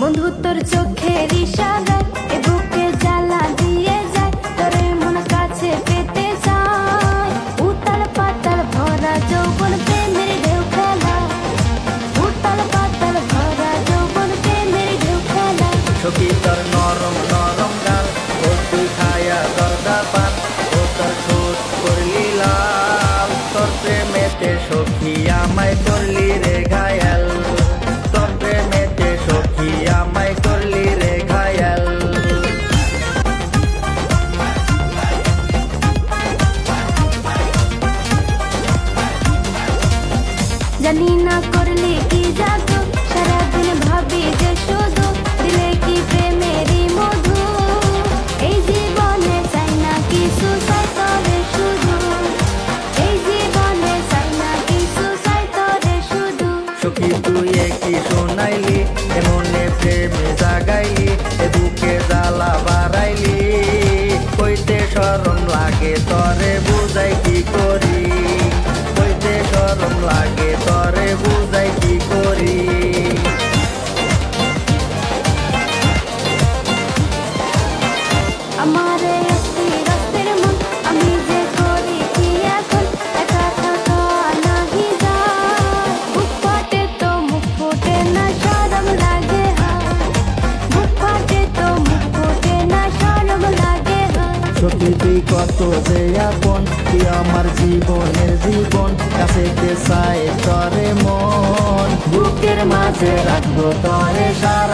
তোর চোখের ইশারায় এ বুকে জ্বালা দিয়ে যায়, তোরে মন কাছে পেতে চায়। উতাল পাতাল ভরা যৌবন প্রেমের ঢেউ খেলা। উতাল পাতাল ভরা যৌবন প্রেমের ঢেউ খেলা। তোর নরম নরম গাল ও তুই খায়া দরদা ও ঠোঁট করলি লাল। তোর প্রেমেতে আমায় করলি রে ঘায়াল। জানি না করলে কি জাদু? সারাদিন ভাবি যে শুধু দিলে কি প্রেমেরই মধু? এই জীবনে চাই না কিছু, চাই তরে শুধু। এই জীবনে চাই না কিছু, চাই তরে শুধু। সখী, তুই কি শোনাইলি, এমনে প্রেমে জাগাইলি, এ বুকে জ্বালা বাড়াইলি। কইতে সরম লাগে, তরে বুঝাই কি করি? সরম লাগে তরে বুঝাই কি করি। আমার অস্থির অস্থির আমি যে করি কি এখন? একা থাকা নাহি যায়। বুক ফাটে তো মুখ ফোটে না শরম লাগে বুক ফাটে তো মুখ ফোটে না শরম লাগে সখী তুই কত যে আপন তুই আমার জীবনের জীবন? কাছে চাই তরে মন। বুকের মাঝে রাখব তরে সারাটা